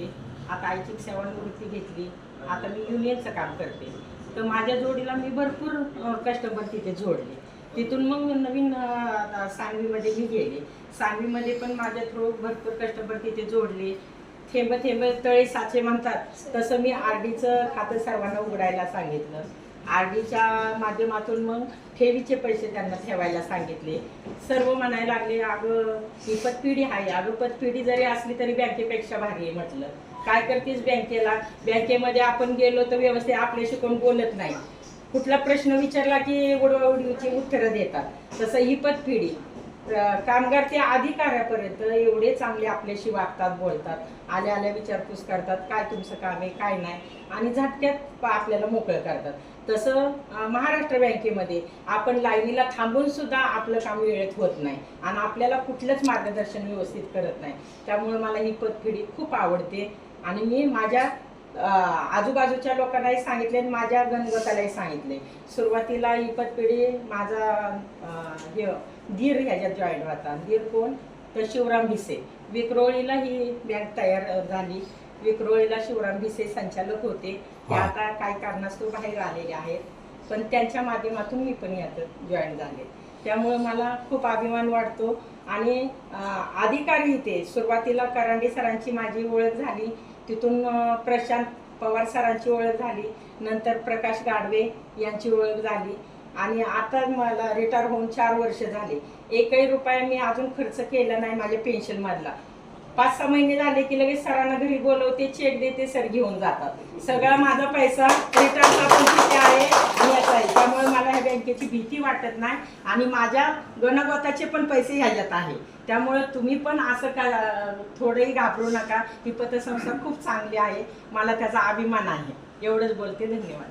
होते. आता आईची सेवानिवृत्ती घेतली. आता मी युनियनचं काम करते. तर माझ्या जोडीला मी भरपूर कस्टमर तिथे जोडले. तिथून मग नवीन सांगवीमध्ये मी गेले. सांगवीमध्ये पण माझ्या थ्रू भरपूर कस्टमर तिथे जोडले. थेंब थेंब तळे साचे म्हणतात. तसं मी आर डीचं खातं सर्वांना उघडायला सांगितलं. आर डीच्या माध्यमातून मग ठेवीचे पैसे त्यांना ठेवायला सांगितले. सर्व म्हणायला लागले अगं ही पतपिढी आहे. अगं पतपिढी जरी असली तरी बँकेपेक्षा भारी आहे म्हटलं. काय करतेस बँकेला? बँकेमध्ये आपण गेलो तर व्यवस्थित आपल्याशी कोण बोलत नाही. कुठला प्रश्न विचारला की उडवाउडवीची उत्तरं देतात. तसं ही पतपिढी. कामगार ते अधिकाऱ्यापर्यंत एवढे चांगले आपल्याशी वागतात बोलतात आल्या आल्या विचारपूस करतात काय तुमचं काम आहे काय नाही आणि झटक्यात प- आपल्याला मोकळं करतात. तसं महाराष्ट्र बँकेमध्ये आपण लाईनीला थांबून सुद्धा आपलं काम वेळेत होत नाही आणि आपल्याला कुठलंच मार्गदर्शन व्यवस्थित करत नाही. त्यामुळे मला ही पतपिढी खूप आवडते आणि मी माझ्या आजूबाजूच्या लोकांनाही सांगितले आणि माझ्या गणगतालाही सांगितले. सुरुवातीला ही पतपिढी माझा हे दीर ह्याच्यात जॉईन होता. दीर कोण? तर शिवराम भिसे. विक्रोळीला ही बँक तयार झाली. विक्रोळीला शिवराम भिसे संचालक होते. ते. आता काही कारणास्तव बाहेर आलेले आहेत. पण त्यांच्या माध्यमातून मी पण यात जॉईन झाले. त्यामुळे मला खूप अभिमान वाटतो. आणि अधिकारी इथे सुरुवातीला करांडे सरांची माझी ओळख झाली. तिथून प्रशांत पवार सरांची ओळख झाली. नंतर प्रकाश गाडवे यांची ओळख झाली. आणि आता मला रिटायर होऊन चार वर्ष झाले. एकही रुपया मी अजून खर्च केला नाही माझ्या पेन्शनमधला पाच सहा महिने झाले की लगेच सरांना घरी बोलवते चेक देते सर घेऊन जातात. सगळा माझा पैसा रिटर्नचा पण तिथे आहे आणि याचा आहे त्यामुळे मला ह्या बँकेची भीती वाटत नाही. आणि माझ्या गणगोताचे पण पैसे ह्याच्यात आहे. त्यामुळे तुम्ही पण असं का थोडंही घाबरू नका. ही पतसंस्था खूप चांगली आहे. मला त्याचा अभिमान आहे. एवढंच बोलते. धन्यवाद.